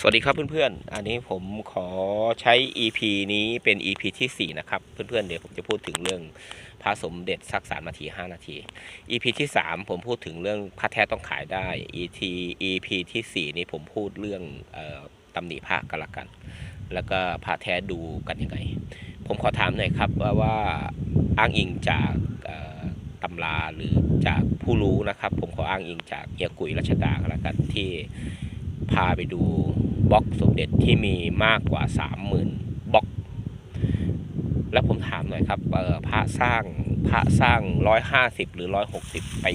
สวัสดีครับเพื่อนๆ อันนี้ผมขอใช้ EP นี้เป็น EP ที่ 4 นะครับ เพื่อนๆ เดี๋ยวผมจะพูดถึงเรื่องพระสมเด็จสักสามนาที 5 นาที EP ที่ 3 ผมพูดถึงเรื่องพระแท้ต้องขายได้ ET EP ที่ 4 นี้ผมพูดเรื่องออตำหนิพระกันละกัน แล้วก็พระแท้ดูกันยังไง ผมขอถามหน่อยครับว่าว่าอ้างอิงจากตำราหรือจากผู้รู้นะครับ ผมขออ้างอิงจากเฮียกุยรัชดากันละกันที่ พาไปดูบล็อกสมเด็จที่มีมากกว่า 30,000บล็อก แล้วผมถามหน่อยครับพระสร้างพระสร้าง 150 หรือ 160 ปี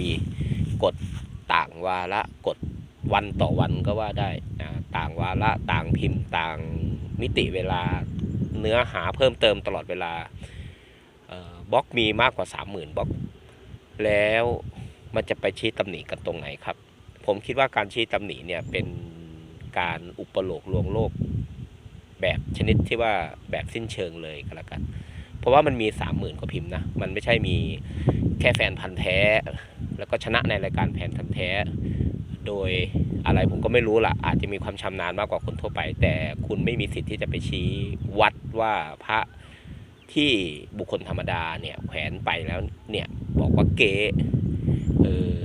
กดต่างวาระกดวันต่อวันก็ว่าได้อ่าต่างวาระต่างพิมพ์ต่างมิติเวลาเนื้อหาเพิ่มเติมตลอดเวลาบล็อกมีมากกว่า 30,000บล็อก แล้วมันจะไปชี้ตำหนิกันตรงไหนครับ ผมคิดว่าการชี้ตำหนิเนี่ยเป็น การอุปโลกลวงโลก แบบชนิดที่ว่าแบบสิ้นเชิงเลยก็แล้วกัน เพราะว่ามันมีสามหมื่นกว่าพิมพ์นะ มันไม่ใช่มีแค่แฟนพันธ์แท้ แล้วก็ชนะในรายการแฟนพันธ์แท้ โดยอะไรผมก็ไม่รู้ล่ะอาจจะมีความชำนาญมากกว่าคนทั่วไป แต่คุณไม่มีสิทธิ์ที่จะไปชี้วัดว่าพระที่บุคคลธรรมดาเนี่ยแขวนไปแล้วเนี่ยบอกว่าเก๊เออ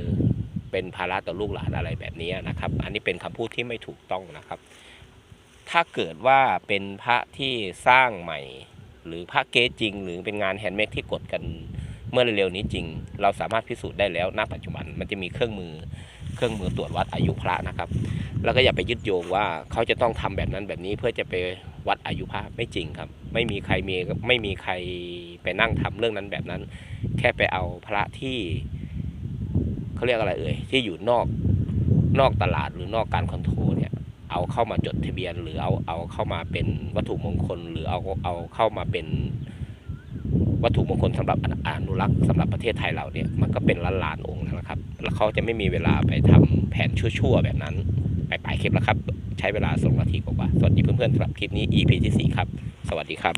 เป็นภาระต่อลูกหลานอะไรแบบนี้นะครับ อันนี้เป็นคำพูดที่ไม่ถูกต้องนะครับ ถ้าเกิดว่าเป็นพระที่สร้างใหม่ หรือพระเก๊จริง หรือเป็นงานแฮนด์เมดที่กดกันเมื่อเร็วๆนี้จริง เราสามารถพิสูจน์ได้แล้วณปัจจุบันมันจะมีเครื่องมือเครื่องมือตรวจวัดอายุพระนะครับ แล้วก็อย่าไปยึดโยงว่าเขาจะต้องทำแบบนั้นแบบนี้เพื่อจะไปวัดอายุพระไม่จริงครับ ไม่มีใครมีไม่มีใครไปนั่งทำเรื่องนั้นแบบนั้น แค่ไปเอาพระที่ เขาเรียกอะไรเอ่ยที่อยู่นอกนอกตลาดหรือนอกการคอนโทรลเนี่ยเอาเข้ามาจดทะเบียน หรือเอาเอาเข้ามาเป็นวัตถุมงคล หรือเอาเอาเข้ามาเป็นวัตถุมงคลสำหรับอนุรักษ์สำหรับประเทศไทยเราเนี่ยมันก็เป็นล้านล้านองค์นะครับ แล้วเขาจะไม่มีเวลาไปทำแผนชั่วๆ แบบนั้น ไปปลายคลิปแล้วครับ ใช้เวลาสองนาทีกว่าสวัสดีเพื่อนๆสำหรับคลิปนี้ EP ที่สี่ครับ สวัสดีครับ